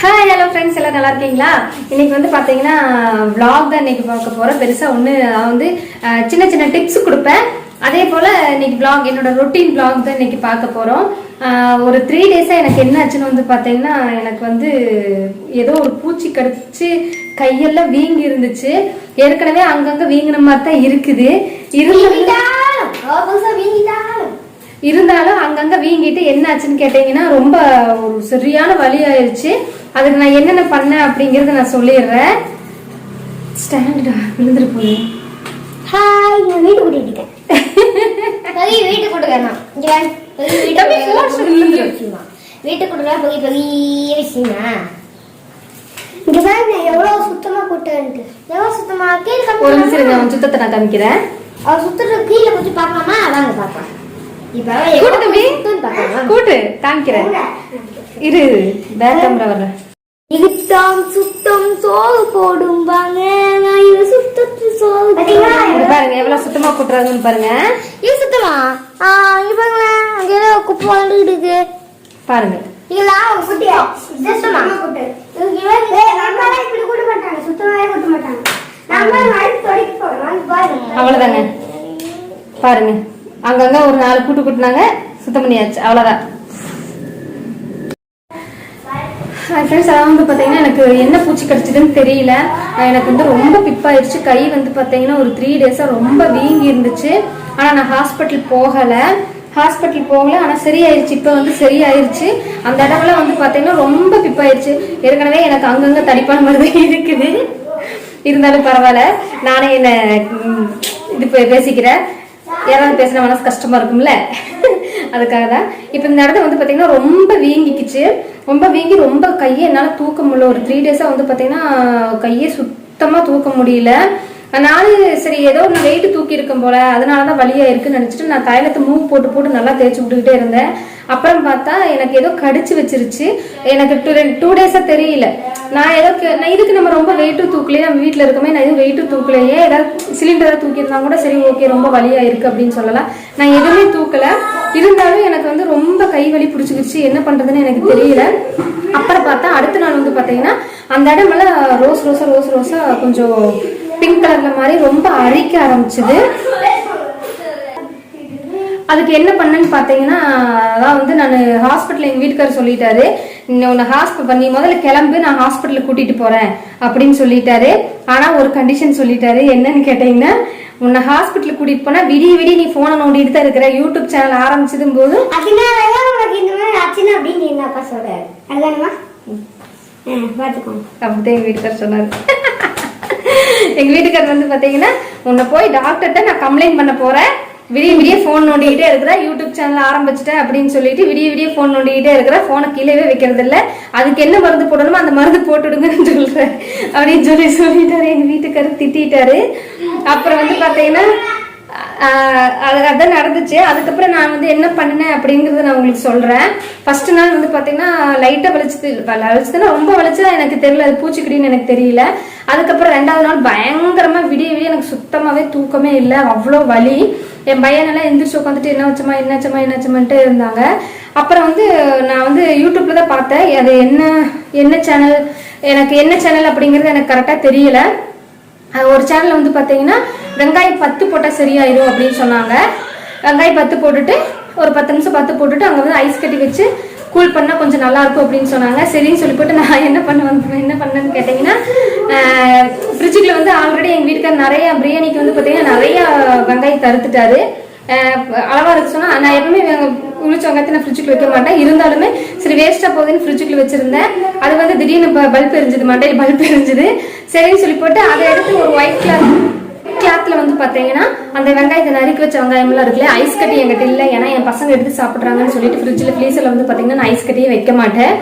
Hi hello friends எல்லாம் நல்லா இருக்கீங்களா? இன்னைக்கு வந்து பார்த்தீங்கன்னா vlog தான் இன்னைக்கு பார்க்க போகிறோம் பெருசாக ஒன்று நான் வந்து சின்ன சின்ன டிப்ஸ் கொடுப்பேன். அதே போல் இன்னைக்கு vlog என்னோட ரொட்டீன் vlog தான் இன்னைக்கு பார்க்க போகிறோம் ஒரு த்ரீ டேஸாக எனக்கு என்ன ஆச்சுன்னு வந்து பார்த்தீங்கன்னா எனக்கு வந்து ஏதோ ஒரு பூச்சி கடிச்சு கையெல்லாம் வீங்கி இருந்துச்சு. ஏற்கனவே அங்கங்கே வீங்கின மாதிரி தான் இருக்குது. இருந்தாலும் இருந்தாலும் அங்கங்க வீங்கிட்டு என்ன ஆச்சுன்னு கேட்டீங்கன்னா ரொம்ப ஒரு சரியான வழி ஆயிடுச்சு அதுக்கு நான் என்னென்ன பண்ணேன் அப்படிங்கறத நான் சொல்லிடுறேன். ஸ்டாண்டா விழுந்துட்டு போய் ஹாய் நான் வீட்டு கூட்டிட்டு இருக்கேன் பெரிய வீட்டு. பெரிய வீட்டு சொல்லி பெரிய விஷயமா. வீட்டு கொடுக்க பெரிய பெரிய விஷயமா. இங்க பாருங்க எவ்வளவு சுத்தமா இருக்கு எவ்வளவு சுத்தமா? கீழே ஒரு நிமிஷம் சுத்தத்தை நான் காமிக்கிறேன். அவர் சுத்துற கீழே கொஞ்சம் பார்க்கலாமா? வாங்க பார்க்கலாம். இப்ப தம்பி. கூட்டு காமிக்கிறேன். இரு பேக் கேமரா வர்றேன் இதுதான் சுத்தம் சோறு போடும்பாங்க நான் இது சுத்தத்து சோறு பாருங்க எவ்வளவு சுத்தமா கூட்டுறாங்கன்னு பாருங்க. இது சுத்தமா? ஆ இங்க பாருங்களேன் அங்க ஏதோ குப்பை வந்துட்டு இருக்கு. பாருங்க. இதெல்லாம் குட்டியா? சுத்தமா குட்டு. நம்மளால இப்படி கூட்ட மாட்டாங்க. சுத்தமாவே கூட்ட மாட்டாங்க. நம்ம நாளைக்கு தொடக்கி போறோம். பாருங்க அவ்வளவுதாங்க. பாருங்க. அங்கங்க ஒரு நாலு கூட்டு கூட்டினாங்க. சுத்தம் பண்ணியாச்சு. அவ்வளவுதான். ஃப்ரெண்ட்ஸ் அதாவது வந்து பார்த்தீங்கன்னா எனக்கு என்ன பூச்சி கிடச்சிதுன்னு தெரியல. எனக்கு வந்து ரொம்ப பிப்பாயிடுச்சு கை வந்து பார்த்தீங்கன்னா ஒரு த்ரீ டேஸாக ரொம்ப வீங்கி இருந்துச்சு. ஆனால் நான் ஹாஸ்பிட்டல் போகலை. ஹாஸ்பிட்டல் போகல. ஆனால் சரியாயிருச்சு. இப்போ வந்து சரியாயிருச்சு. அந்த இடம்லாம் வந்து பார்த்தீங்கன்னா ரொம்ப பிப்பாயிருச்சு. ஏற்கனவே எனக்கு அங்கங்கே தடிப்பான மாதிரி தான் இருக்குது. இருந்தாலும் பரவாயில்ல. நானே என்னை இது பே- பேசிக்கிறேன். யாராவது பேசுன மனசு கஷ்டமாக இருக்கும்ல? அதுக்காக தான். இப்போ இந்த இடத்த வந்து பார்த்தீங்கன்னா ரொம்ப வீங்கிக்குச்சு. ரொம்ப வீங்கி ரொம்ப கையை என்னால் தூக்க முடியல. ஒரு த்ரீ டேஸாக வந்து பார்த்தீங்கன்னா கையை சுத்தமாக தூக்க முடியல. நானும் சரி ஏதோ ஒன்று வெயிட் தூக்கி இருக்கும் போல. அதனால தான் வழியாக இருக்குன்னு நினச்சிட்டு நான் தைலத்தை மூவ் போட்டு போட்டு நல்லா தேய்ச்சி விட்டுக்கிட்டே இருந்தேன். அப்புறம் பார்த்தா எனக்கு ஏதோ கடிச்சு வச்சிருச்சு. எனக்கு டூ டூ டேஸாக தெரியல. நான் ஏதோ நான் இதுக்கு நம்ம ரொம்ப வெயிட்டும் தூக்கலையே நம்ம வீட்டில் இருக்கமே நான் எதுவும் வெயிட்டும் தூக்கலையே ஏதாவது சிலிண்டரை தூக்கியிருந்தா கூட சரி ஓகே ரொம்ப வலியா இருக்கு அப்படின்னு சொல்லலாம். நான் எதுவுமே தூக்கல. இருந்தாலும் எனக்கு வந்து ரொம்ப கை வலி பிடிச்சிக்கிச்சு. என்ன பண்ணுறதுன்னு எனக்கு தெரியல. அப்புறம் பார்த்தா அடுத்த நாள் வந்து பார்த்தீங்கன்னா அந்த இடமெல்லாம் ரோஸ் ரோஸா ரோஸ் ரோஸா கொஞ்சம் பிங்க் கலர்ல மாதிரி ரொம்ப அரிக்க ஆரம்பிச்சுது. அதுக்கு என்ன பண்ணேன்னு பார்த்தீங்கன்னா அதான் வந்து நான் ஹாஸ்பிட்டல் எங்கள் வீட்டுக்காரர் சொல்லிட்டாரு உன்னை ஹாஸ்பிட்டல் நீ முதல்ல கிளம்பு நான் ஹாஸ்பிட்டலுக்கு கூட்டிட்டு போறேன் அப்படின்னு சொல்லிட்டாரு. ஆனால் ஒரு கண்டிஷன் சொல்லிட்டாரு. என்னன்னு கேட்டீங்கன்னா உன்னை ஹாஸ்பிட்டலுக்கு கூட்டிட்டு போனா விடிய விடிய நீ போனை நோண்டிட்டு தான் இருக்கிற. யூடியூப் சேனல் ஆரம்பிச்சதும் போது அப்படிதான் எங்க வீட்டுக்காரர் சொன்னாரு. எங்க வீட்டுக்காரர் வந்து பாத்தீங்கன்னா உன்னை போய் டாக்டர்கிட்ட நான் கம்ப்ளைண்ட் பண்ண போறேன். விடிய விடிய ஃபோன் நோண்டிக்கிட்டே இருக்கிற யூடியூப் சேனல் ஆரம்பிச்சிட்டேன் அப்படின்னு சொல்லிட்டு விடிய விடிய ஃபோன் நோண்டிக்கிட்டே இருக்கிற ஃபோனை கீழவே வைக்கிறது இல்லை அதுக்கு என்ன மருந்து போடணுமோ அந்த மருந்து போட்டுடுங்கன்னு சொல்கிறேன் அப்படின்னு சொல்லி சொல்லிட்டாரு. எங்கள் வீட்டுக்காரர் திட்டாரு அப்புறம் வந்து பார்த்தீங்கன்னா அது அதான் நடந்துச்சு. அதுக்கப்புறம் நான் வந்து என்ன பண்ணினேன் அப்படிங்கிறத நான் உங்களுக்கு சொல்கிறேன் ஃபர்ஸ்ட் நாள் வந்து பார்த்தீங்கன்னா லைட்டாக வலிச்சது. வலிச்சதுன்னா ரொம்ப வலிச்சதா எனக்கு தெரியல. அது பூச்சிக்கடின்னு எனக்கு தெரியல. அதுக்கப்புறம் ரெண்டாவது நாள் பயங்கரமாக விடிய விடிய எனக்கு சுத்தமாகவே தூக்கமே இல்லை. அவ்வளோ வலி. என் பையனெல்லாம் எந்திரிச்சு உட்காந்துட்டு என்ன வச்சமா என்ன வச்சமா என்ன இருந்தாங்க. அப்புறம் வந்து நான் வந்து யூடியூப்ல தான் பார்த்தேன். அது என்ன என்ன சேனல் எனக்கு என்ன சேனல் அப்படிங்கிறது எனக்கு கரெக்டாக தெரியல. ஒரு சேனல் வந்து பார்த்தீங்கன்னா வெங்காயம் பத்து போட்டால் சரியாயிடும் அப்படின்னு சொன்னாங்க. வெங்காயம் பத்து போட்டுட்டு ஒரு பத்து நிமிஷம் பத்து போட்டுட்டு அங்கே வந்து ஐஸ் கட்டி வச்சு கூல் பண்ணால் கொஞ்சம் நல்லா இருக்கும் அப்படின்னு சொன்னாங்க. சரின்னு சொல்லி போட்டு நான் என்ன பண்ண வந்து என்ன பண்ணேன்னு கேட்டிங்கன்னா ஃப்ரிட்ஜுக்குள்ள வந்து ஆல்ரெடி எங்கள் வீட்டுக்கார் நிறைய பிரியாணிக்கு வந்து பார்த்தீங்கன்னா நிறைய வெங்காயம் தருத்துட்டாரு. அளவாக அளவா இருக்கு சொன்னா நான் எப்பவுமே வெங்க- உளிச்ச வெங்காயத்தை நான் ஃப்ரிட்ஜுக்குள்ள வைக்க மாட்டேன். இருந்தாலுமே சரி வேஸ்ட்டாக போகுதுன்னு ஃப்ரிட்ஜுக்குள்ள வச்சுருந்தேன். அது வந்து திடீர்னு பல்ப் எரிஞ்சுது மண்டையில் பல்ப் எரிஞ்சுது. சரின்னு சொல்லி போட்டு அதை எடுத்து ஒரு ஒயிட் கிளாத் கிளாத்ல வந்து பாத்தீங்கன்னா அந்த வெங்காயத்தை நறுக்கி வச்ச வெங்காயம் எல்லாம் இருக்குல்ல ஐஸ் கட்டி எங்கிட்ட இல்லை. ஏன்னா என் பசங்க எடுத்து சாப்பிட்றாங்கன்னு சொல்லிட்டு ஃப்ரிட்ஜில் ஃப்ரீசர்ல வந்து பாத்தீங்கன்னா நான் ஐஸ் கட்டியே வைக்க மாட்டேன்.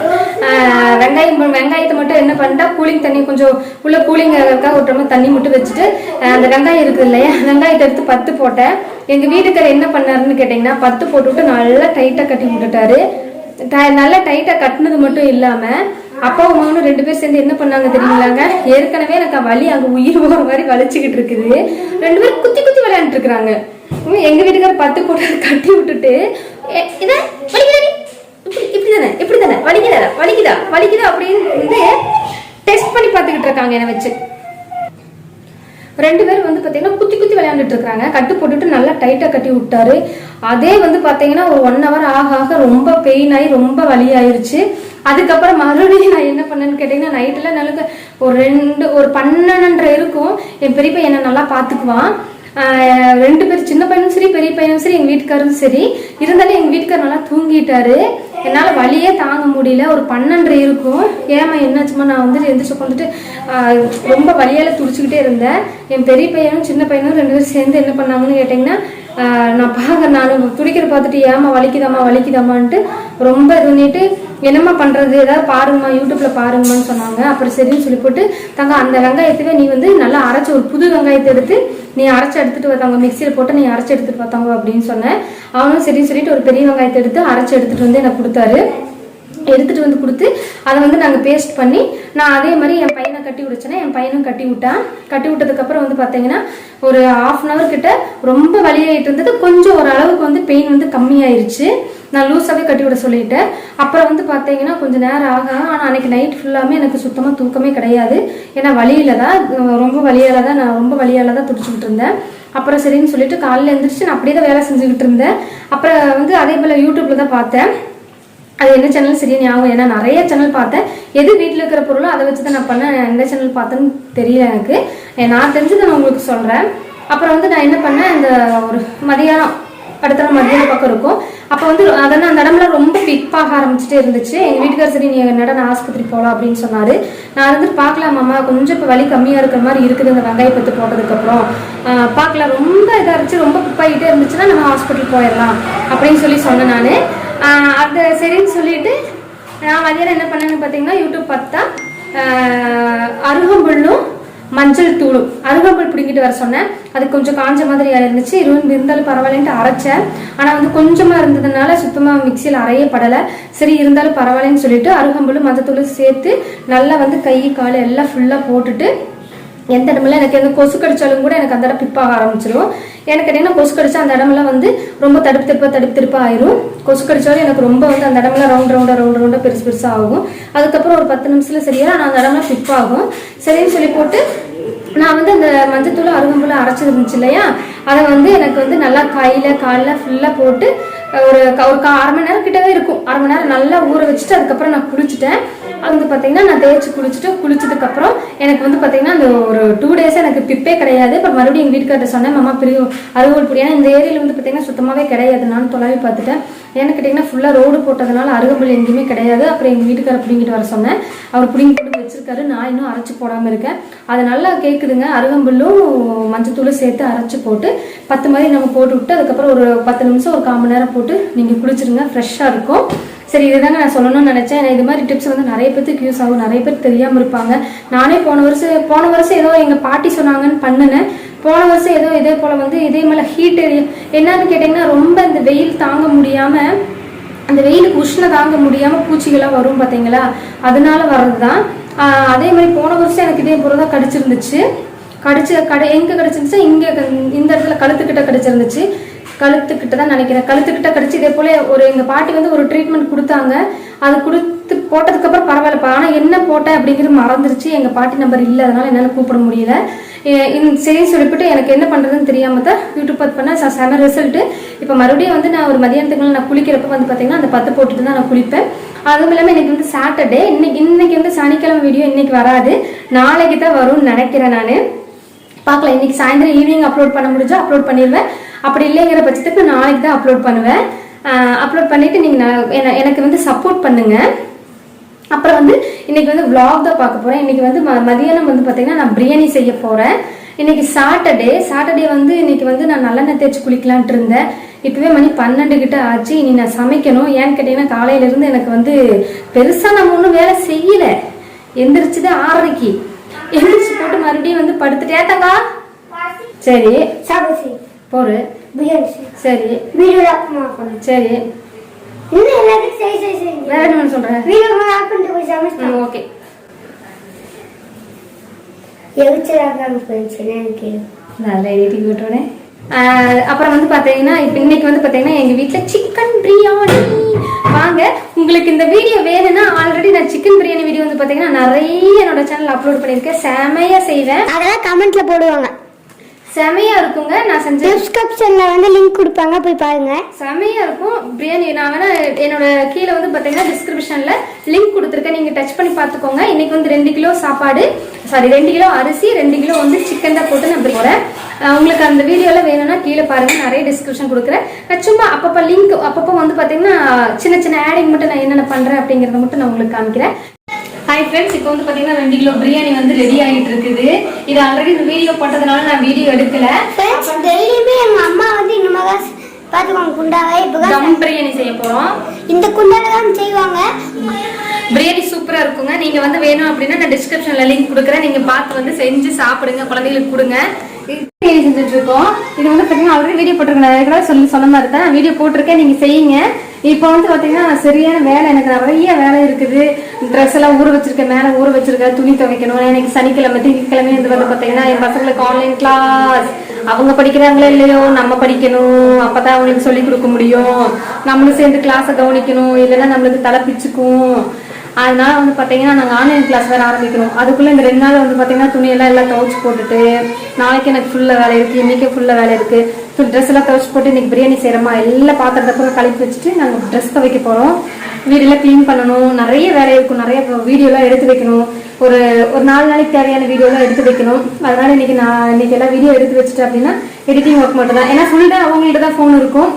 வெங்காயம் வெங்காயத்தை மட்டும் என்ன பண்ணிட்டா கூலிங் தண்ணி கொஞ்சம் உள்ள கூலிங் இருக்கா ஒரு தண்ணி மட்டும் வச்சுட்டு அந்த வெங்காயம் இருக்குது இல்லையா வெங்காயத்தை எடுத்து பத்து போட்டேன். எங்க வீட்டுக்காரர் என்ன பண்ணாருன்னு கேட்டீங்கன்னா பத்து போட்டுவிட்டு நல்லா டைட்டா கட்டி விட்டுட்டாரு. நல்லா டைட்டாக கட்டினது மட்டும் இல்லாமல் அப்பாவும் மகனும் ரெண்டு பேரும் சேர்ந்து என்ன பண்ணாங்க தெரியுங்களாங்க? ஏற்கனவே எனக்கு வலி அங்கே உயிர் போகிற மாதிரி வலிச்சுக்கிட்டு இருக்குது. ரெண்டு பேரும் குத்தி குத்தி விளையாண்டுட்டு இருக்கிறாங்க எங்க வீட்டுக்காரர் பத்து போட்டு கட்டி விட்டுட்டு "எ- இத வலிக்குதாடி இப்படி இப்படி தானே இப்படி தானே வலிக்குதா வலிக்குதா வலிக்குதா அப்படின்னு வந்து இருக்காங்க என்னை வச்சு. ரெண்டு பேரும் வந்து பார்த்தீங்கன்னா குத்தி குத்தி விளையாண்டுட்டு இருக்காங்க கட்டு போட்டுட்டு நல்லா டைட்டாக கட்டி விட்டாரு. அதே வந்து பார்த்தீங்கன்னா ஒரு ஒன் ஹவர் ஆக ஆக ரொம்ப பெயின் ஆகி ரொம்ப வலி ஆயிருச்சு அதுக்கப்புறம் மறுபடியும் நான் என்ன பண்ணேன்னு கேட்டிங்கன்னா நைட்டில் நல்ல ஒரு ரெண்டு ஒரு பன்னெண்டரை இருக்கும். என் பெரியப்பா என்னை நல்லா பார்த்துக்குவான். ரெண்டு பேர் சின்ன பையனும் சரி பெரிய பையனும் சரி எங்கள் வீட்டுக்காரும் சரி. இருந்தாலும் எங்கள் வீட்டுக்கார் நல்லா தூங்கிட்டாரு. என்னால் வலியே தாங்க முடியல. ஒரு பன்னெண்டு இருக்கும். ஏமா என்னாச்சுமா நான் வந்துட்டு எந்திரிச்சு உட்காந்துட்டு ரொம்ப வலியால் துடிச்சுக்கிட்டே இருந்தேன். என் பெரிய பையனும் சின்ன பையனும் ரெண்டு பேரும் சேர்ந்து என்ன பண்ணாங்கன்னு கேட்டிங்கன்னா நான் பார்க்க நான். துடிக்கிற பார்த்துட்டு ஏமா வலிக்குதாம்மா வலிக்குதாம்மான்ட்டு ரொம்ப இது பண்ணிட்டு என்னம்மா பண்ணுறது ஏதாவது பாருங்கம்மா யூடியூப்பில் பாருங்கம்மான்னு சொன்னாங்க. அப்புறம் சரின்னு சொல்லி போட்டு தங்க அந்த வெங்காயத்தவே நீ வந்து நல்லா அரைச்ச ஒரு புது வெங்காயத்தை எடுத்து நீ அரைச்சி எடுத்துகிட்டு வந்தாங்க மிக்சியில் போட்டு நீ அரைச்சி எடுத்துகிட்டு பார்த்தாங்க அப்படின்னு சொன்னேன். அவனும் சரின்னு சொல்லிட்டு ஒரு பெரிய வெங்காயத்தை எடுத்து அரைச்சி எடுத்துகிட்டு வந்து எனக்கு கொடுத்தாரு. எடுத்துகிட்டு வந்து கொடுத்து அதை வந்து நாங்கள் பேஸ்ட் பண்ணி நான் அதே மாதிரி என் பையனை கட்டி விடுச்சேன்னா என் பையனும் கட்டி விட்டான். கட்டி விட்டதுக்கப்புறம் வந்து பார்த்தீங்கன்னா ஒரு ஆஃப் அன் ஹவர் கிட்ட ரொம்ப வலியாயிட்டு இருந்தது. கொஞ்சம் ஒரு அளவுக்கு வந்து பெயின் வந்து கம்மியாயிருச்சு. நான் லூஸாகவே கட்டி விட சொல்லிட்டேன். அப்புறம் வந்து பார்த்தீங்கன்னா கொஞ்சம் நேரம் ஆகும் ஆனால் அன்னைக்கு நைட் ஃபுல்லாமே எனக்கு சுத்தமாக தூக்கமே கிடையாது. ஏன்னா வலியில தான் ரொம்ப வலியால தான் நான் ரொம்ப வலியால தான் துடிச்சுக்கிட்டு இருந்தேன் அப்புறம் சரின்னு சொல்லிட்டு காலையில் எழுந்திரிச்சு நான் அப்படியே தான் வேலை செஞ்சுக்கிட்டு இருந்தேன். அப்புறம் வந்து அதே போல் யூடியூப்பில் தான் பார்த்தேன். அது என்ன சேனல் சரியா ஞாபகம் ஏன்னா நிறைய சேனல் பார்த்தேன். எது வீட்டில் இருக்கிற பொருளோ அதை வச்சு தான் நான் பண்ணேன் எந்த சேனல் பார்த்தேன்னு தெரியல எனக்கு. நான் தெரிஞ்சதை நான் உங்களுக்கு சொல்கிறேன் அப்புறம் வந்து நான் என்ன பண்ணேன் இந்த ஒரு மதியானம் அடுத்த மதியானம் பக்கம் இருக்கும். அப்போ வந்து அதெல்லாம் அந்த இடம்லாம் ரொம்ப பிப்பாக ஆரம்பிச்சுட்டே இருந்துச்சு. எங்கள் வீட்டுக்கார் சரி நீ என்னடா நான் ஆஸ்பத்திரி போகலாம் அப்படின்னு சொன்னார். நான் வந்துட்டு பார்க்கலாமாம்மா கொஞ்சம் இப்போ வலி கம்மியாக இருக்கிற மாதிரி இருக்குது இந்த வெங்காய பத்து போட்டதுக்கப்புறம் பார்க்கலாம் ரொம்ப இதாக இருந்துச்சு. ரொம்ப பிப்பாகிட்டே இருந்துச்சுன்னா நம்ம ஹாஸ்பிட்டல் போயிடலாம் அப்படின்னு சொல்லி சொன்னேன் நான். அது சரின்னு சொல்லிட்டு நான் மதியானம் என்ன பண்ணேன்னு பார்த்தீங்கன்னா யூடியூப் பார்த்தா அருகம்புள்ளும் அருகம்புல்லும் மஞ்சள் தூளும் அருகம்புல் பிடிங்கிட்டு வர சொன்னேன். அது கொஞ்சம் காஞ்ச மாதிரி இருந்துச்சு. இருவன் இருந்தாலும் பரவாயில்லன்ட்டு அரைச்சேன். ஆனால் வந்து கொஞ்சமாக இருந்ததுனால சுத்தமாக மிக்சியில் அரையப்படலை சரி இருந்தாலும் பரவாயில்லன்னு சொல்லிட்டு அருகம்புல்லும் மஞ்சத்தூளும் சேர்த்து நல்லா வந்து கை கால் எல்லாம் ஃபுல்லாக போட்டுட்டு எந்த இடமெல்லாம் எனக்கு எந்த கொசு கடிச்சாலும் கூட எனக்கு அந்த இடம் பிப்பாக ஆரம்பிச்சிடும் எனக்கு என்ன கொசு கடிச்சா அந்த இடமெல்லாம் வந்து ரொம்ப தடுப்பு திருப்பா தடுப்பு திருப்பா ஆயிரும். கொசு கடிச்சாலும் எனக்கு ரொம்ப வந்து அந்த இடமெல்லாம் ரவுண்ட் ரவுண்டா ரவுண்ட் ரவுண்டா பெருசு பெருசா ஆகும். அதுக்கப்புறம் ஒரு பத்து நிமிஷத்துல சரியா நான் அந்த இடமெல்லாம் ஆகும். சரின்னு சொல்லி போட்டு நான் வந்து அந்த மஞ்சத்தூள் அருகம்புல அரைச்சது இருந்துச்சு இல்லையா? அதை வந்து எனக்கு வந்து நல்லா கையில காலில் ஃபுல்லாக போட்டு ஒரு ஒரு கா- அரை மணி நேரம் கிட்டவே இருக்கும். அரை மணி நேரம் நல்லா ஊற வச்சுட்டு அதுக்கப்புறம் நான் குளிச்சுட்டேன். வந்து பார்த்தீங்கன்னா நான் தேய்ச்சி குளிச்சுட்டு குளிச்சதுக்கப்புறம் எனக்கு வந்து பார்த்தீங்கன்னா அந்த ஒரு டூ டேஸ் எனக்கு பிப்பே கிடையாது. இப்போ மறுபடியும் எங்கள் வீட்டுக்கார்ட்ட சொன்னேன் மாமா பெரிய அருகோல் பொடி. ஏன்னா இந்த ஏரியாவில் வந்து பார்த்தீங்கன்னா சுத்தமாகவே கிடையாது. நான் தொலைவி பார்த்துட்டேன். ஏன்னு கேட்டிங்கன்னா ஃபுல்லாக ரோடு போட்டதுனால அருகம்புல் எங்கேயுமே கிடையாது. அப்புறம் எங்கள் வீட்டுக்காரர் பிடிங்கிட்டு வர சொன்னேன். அவர் பிடிங்கி போட்டு வச்சிருக்காரு. நான் இன்னும் அரைச்சி போடாமல் இருக்கேன். அது நல்லா கேட்குதுங்க அருகம்புல்லும் மஞ்சத்தூளும் சேர்த்து அரைச்சி போட்டு பத்து மாதிரி நம்ம போட்டு விட்டு அதுக்கப்புறம் ஒரு பத்து நிமிஷம் ஒரு கால் மணி நேரம் போட்டு நீங்கள் குளிச்சிருங்க. ஃப்ரெஷ்ஷாக இருக்கும். சரி இதுதாங்க நான் சொல்லணும்னு நினச்சேன். நான் இது மாதிரி டிப்ஸ் வந்து நிறைய பேருக்கு யூஸ் ஆகும். நிறைய பேர் தெரியாமல் இருப்பாங்க. நானே போன வருஷம் போன வருஷம் ஏதோ எங்கள் பாட்டி சொன்னாங்கன்னு பண்ணினேன். போன வருஷம் ஏதோ இதே போல் வந்து இதே மேலே ஹீட் என்னன்னு கேட்டிங்கன்னா ரொம்ப இந்த வெயில் தாங்க முடியாமல் அந்த வெயிலுக்கு உஷ்ணம் தாங்க முடியாமல் பூச்சிகளாக வரும் பார்த்தீங்களா அதனால வர்றது தான் அதே மாதிரி போன வருஷம் எனக்கு இதே போல தான் கடிச்சிருந்துச்சு. கடிச்ச கடை எங்கே கடிச்சிருந்துச்சு இங்கே இந்த இடத்துல கழுத்துக்கிட்ட கடிச்சிருந்துச்சு. கழுத்துக்கிட்ட தான் நினைக்கிறேன். கழுத்துக்கிட்ட கடிச்சு இதே போல ஒரு எங்கள் பாட்டி வந்து ஒரு ட்ரீட்மெண்ட் கொடுத்தாங்க. அது கொடுத்து போட்டதுக்கப்புறம் பரவாயில்லப்பா. ஆனால் என்ன போட்டேன் அப்படிங்கிறது மறந்துருச்சு. எங்கள் பாட்டி நம்பர் இல்லை. அதனால என்னால் கூப்பிட முடியல. சரி சொல்லிவிட்டு எனக்கு என்ன பண்ணுறதுன்னு தெரியாமல் தான் யூடியூப் பார்த்து பண்ண ச- செம ரிசல்ட்டு இப்போ மறுபடியும் வந்து நான் ஒரு மதியானத்துக்கு நான் குளிக்கிறப்ப வந்து பார்த்தீங்கன்னா அந்த பத்து போட்டுட்டு தான் நான் குளிப்பேன். அதுவும் இல்லாமல் இன்னைக்கு வந்து சாட்டர்டே இன்னைக்கு இன்னைக்கு வந்து சனிக்கிழமை வீடியோ இன்னைக்கு வராது. நாளைக்கு தான் வரும்னு நினைக்கிறேன் நான். பார்க்கலாம். இன்னைக்கு சாயந்தரம் ஈவினிங் அப்லோட் பண்ண முடிஞ்சா அப்லோட் பண்ணிடுவேன். அப்படி இல்லைங்கிற பட்சத்துக்கு நாளைக்கு தான் அப்லோட் பண்ணுவேன். அப்லோட் பண்ணிட்டு நீங்கள் எனக்கு வந்து சப்போர்ட் பண்ணுங்க. அப்புறம் வந்து இன்னைக்கு வந்து விளாக் தான் பார்க்க போறேன். இன்னைக்கு வந்து ம- மதியானம் வந்து பார்த்தீங்கன்னா நான் பிரியாணி செய்ய போறேன். இன்னைக்கு சாட்டர்டே சாட்டர்டே வந்து இன்னைக்கு வந்து நான் நல்லெண்ணெய் தேய்ச்சி குளிக்கலான்ட்டு இருந்தேன். இப்பவே மணி பன்னெண்டு கிட்ட ஆச்சு. இனி நான் சமைக்கணும். ஏன்னு கேட்டீங்கன்னா காலையில இருந்து எனக்கு வந்து பெருசா நம்ம ஒன்றும் வேலை செய்யல. எந்திரிச்சுது ஆறரைக்கு. எந்திரிச்சு போட்டு மறுபடியும் வந்து படுத்துட்டே. தங்கா? சரி. போரு. சரி. சரி. வேற என்ன சொல்றேன் ஓகே. எரிச்சலாக எனக்கு நல்ல விட்டுறேன். ஆஹ் அப்புறம் வந்து பார்த்தீங்கன்னா இப்போ இன்னைக்கு வந்து பார்த்தீங்கன்னா எங்கள் வீட்டில் சிக்கன் பிரியாணி வாங்க உங்களுக்கு இந்த வீடியோ வேணும்னா ஆல்ரெடி நான் சிக்கன் பிரியாணி வீடியோ வந்து பார்த்தீங்கன்னா நிறைய என்னோட சேனல் அப்லோட் பண்ணியிருக்கேன். செமையாக செய்வேன். அதெல்லாம் கமெண்ட்ல போடுவாங்க. செமையா இருக்குங்க. நான் செஞ்ச டிஸ்கிரிப்ஷன்ல வந்து லிங்க் கொடுப்பாங்க போய் பாருங்க. செமையா இருக்கும். பிரியாணி நான் வேணா என்னோட கீழே வந்து பார்த்தீங்கன்னா டிஸ்கிரிப்ஷன்ல லிங்க் கொடுத்துருக்கேன். நீங்க டச் பண்ணி பார்த்துக்கோங்க இன்னைக்கு வந்து ரெண்டு கிலோ சாப்பாடு சாரி ரெண்டு கிலோ அரிசி ரெண்டு கிலோ வந்து சிக்கன் தான் போட்டு நான் போறேன். உங்களுக்கு அந்த வீடியோல வேணும்னா கீழே பாருங்க. நிறைய டிஸ்கிரிப்ஷன் கொடுக்குறேன். நான் சும்மா அப்பப்போ லிங்க் அப்பப்போ வந்து பார்த்தீங்கன்னா சின்ன சின்ன ஆடிங் மட்டும் நான் என்னென்ன பண்றேன் அப்படிங்கறத மட்டும் நான் உங்களுக்கு காமிக்கிறேன். ஹாய் ஃப்ரெண்ட்ஸ் இப்போ வந்து பார்த்தீங்கன்னா ரெண்டு கிலோ பிரியாணி வந்து ரெடி ஆகிட்டு இருக்குது இது ஆல்ரெடி இந்த வீடியோ போட்டதுனால நான் வீடியோ எடுக்கல. ஃப்ரெண்ட்ஸ் டெய்லியுமே எங்க அம்மா வந்து மாதிரி தான் பாத்துக்கோங்க குண்டாவே. இப்போ தம் பிரியாணி செய்ய போறோம். இந்த குண்டால தான் செய்வாங்க. பிரியாணி சூப்பரா இருக்குங்க. நீங்க வந்து வேணும் அப்படின்னா நான் டிஸ்கிரிப்ஷன்ல லிங்க் கொடுக்குறேன். நீங்க பார்த்து வந்து செஞ்சு சாப்பிடுங்க குழந்தைகளுக்கு கொடுங்க. செஞ்சுட்டு இருக்கோம் இது வந்து பார்த்தீங்கன்னா ஆல்ரெடி வீடியோ போட்டிருக்கேன் நான் சொல்லி சொன்ன மாதிரி தான் வீடியோ போட்டிருக்கேன். நீங்கள் செய்யுங்க. இப்போ வந்து பார்த்தீங்கன்னா சரியான வேலை எனக்கு நிறைய வேலை இருக்குது. ட்ரெஸ் எல்லாம் ஊற வச்சிருக்கேன். மேலே ஊற வச்சிருக்கேன். துணி துவைக்கணும். எனக்கு சனிக்கிழமை திங்கக்கிழமை இது வந்து பார்த்தீங்கன்னா என் பசங்களுக்கு ஆன்லைன் கிளாஸ் அவங்க படிக்கிறாங்களோ இல்லையோ நம்ம படிக்கணும். அப்பதான் அவங்களுக்கு சொல்லி கொடுக்க முடியும். நம்மளும் சேர்ந்து கிளாஸை கவனிக்கணும். இல்லைன்னா நம்மளுக்கு தலை பிச்சுக்கும். அதனால வந்து பார்த்தீங்கன்னா நாங்கள் ஆன்லைன் கிளாஸ் வேறு ஆரம்பிக்கிறோம். அதுக்குள்ளே இந்த ரெண்டு நாள் வந்து பார்த்தீங்கன்னா துணியெல்லாம் எல்லாம் துவச்சி போட்டுட்டு நாளைக்கு எனக்கு ஃபுல்லாக வேலை இருக்குது இன்றைக்கி ஃபுல்லாக வேலை இருக்குது ட்ரெஸ் எல்லாம் துவச்சி போட்டு இன்னைக்கு பிரியாணி செய்கிறோமா எல்லாம் பாத்திரத்தை பூரா கழுப்பி வச்சுட்டு நாங்கள் ட்ரெஸ் துவைக்க போகிறோம் வீடெல்லாம் க்ளீன் பண்ணணும். நிறைய வேலை இருக்கும். நிறைய வீடியோலாம் எடுத்து வைக்கணும். ஒரு ஒரு நாலு நாளைக்கு தேவையான வீடியோலாம் எடுத்து வைக்கணும். அதனால இன்னைக்கு நான் இன்னைக்கு எல்லாம் வீடியோ எடுத்து வச்சுட்டேன் அப்படின்னா எடிட்டிங் ஒர்க் மட்டும் தான் ஏன்னா ஃபுல் டே அவங்கள்ட்ட தான் ஃபோன் இருக்கும்.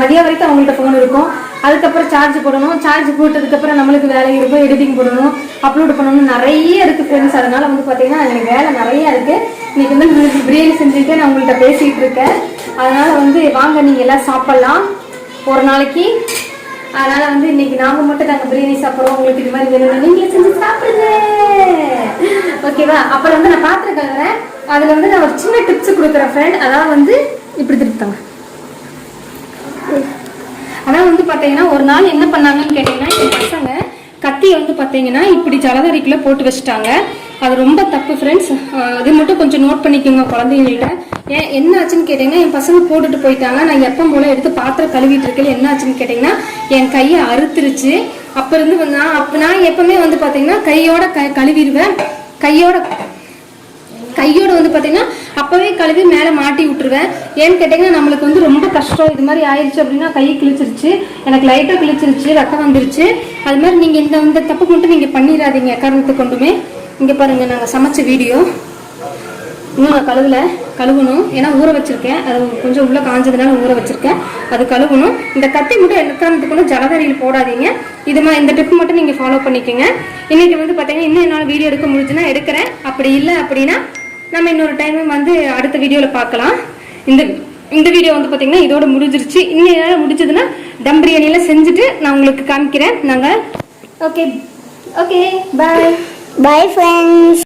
மதியம் வரைக்கும் அவங்கள்ட்ட ஃபோன் இருக்கும். அதுக்கப்புறம் சார்ஜ் போடணும். சார்ஜ் போட்டதுக்கப்புறம் நம்மளுக்கு வேலை இருக்கும். எடிட்டிங் போடணும். அப்லோட் பண்ணணும் நிறைய இருக்குது ஃப்ரெண்ட்ஸ் அதனால் வந்து பார்த்தீங்கன்னா எனக்கு வேலை நிறைய இருக்குது இன்னைக்கு வந்து பிரியாணி செஞ்சுட்டு நான் உங்கள்கிட்ட பேசிகிட்டு இருக்கேன். அதனால் வந்து வாங்க நீங்கள் எல்லாம் சாப்பிட்லாம். ஒரு நாளைக்கு. அதனால் வந்து இன்னைக்கு நாங்கள் மட்டும் நாங்கள் பிரியாணி சாப்பிட்றோம். உங்களுக்கு இது மாதிரி வேணும்னா நீங்களே செஞ்சு சாப்பிடுங்க. ஓகேவா அப்புறம் வந்து நான் பார்த்துருக்காங்க அதில் வந்து நான் ஒரு சின்ன டிப்ஸ் கொடுக்குறேன் ஃப்ரெண்ட் அதான் வந்து இப்படி திருப்பித்தாங்க அதான் வந்து பார்த்தீங்கன்னா ஒரு நாள் என்ன பண்ணாங்கன்னு கேட்டீங்கன்னா இந்த பசங்க கத்தியை வந்து பார்த்தீங்கன்னா இப்படி ஜலதரிக்குள்ளே போட்டு வச்சுட்டாங்க. அது ரொம்ப தப்பு ஃப்ரெண்ட்ஸ் அது மட்டும் கொஞ்சம் நோட் பண்ணிக்கோங்க குழந்தைங்கள்ட்ட. ஏன் என்ன ஆச்சுன்னு கேட்டீங்கன்னா என் பசங்க போட்டுட்டு போயிட்டாங்க. நான் எப்போ போல எடுத்து பாத்திரம் கழுவிட்டு இருக்கேன். என்ன ஆச்சுன்னு கேட்டீங்கன்னா என் கையை அறுத்துருச்சு. அப்போ இருந்து நான் அப்போ நான் எப்பவுமே வந்து பார்த்தீங்கன்னா கையோட க கழுவிடுவேன். கையோட கையோடு வந்து பார்த்தீங்கன்னா அப்போவே கழுவி மேலே மாட்டி விட்டுருவேன். ஏன்னு கேட்டிங்கன்னா நம்மளுக்கு வந்து ரொம்ப கஷ்டம். இது மாதிரி ஆயிடுச்சு அப்படின்னா கை கிழிச்சிருச்சு எனக்கு லைட்டாக கிழிச்சிருச்சு ரத்தம் வந்துருச்சு. அது மாதிரி நீங்கள் இந்த இந்த தப்பு மட்டும் நீங்கள் பண்ணிடாதீங்க காரணத்தை கொண்டுமே. இங்கே பாருங்கள் நாங்கள் சமைச்ச வீடியோ இன்னும் நான் கழுவலை. கழுவணும். ஏன்னா ஊற வச்சுருக்கேன். அது கொஞ்சம் உள்ளே காஞ்சதுனால ஊற வச்சுருக்கேன். அது கழுவணும். இந்த கத்தி மட்டும் எக்காரணத்துக்கு கொண்டு போடாதீங்க. இது மாதிரி இந்த டிப் மட்டும் நீங்கள் ஃபாலோ பண்ணிக்கோங்க. இன்னைக்கு வந்து பார்த்தீங்கன்னா இன்னும் என்னால் வீடியோ எடுக்க முடிஞ்சுன்னா எடுக்கிறேன். அப்படி இல்லை அப்படின்னா நம்ம இன்னொரு டைம் வந்து அடுத்த வீடியோவில் பார்க்கலாம். இந்த இந்த வீடியோ வந்து பார்த்தீங்கன்னா இதோட முடிஞ்சிருச்சு. இன்னும் என்னால் முடிஞ்சதுன்னா தம் பிரியாணியெல்லாம் செஞ்சுட்டு நான் உங்களுக்கு காமிக்கிறேன். நாங்கள் okay okay bye bye friends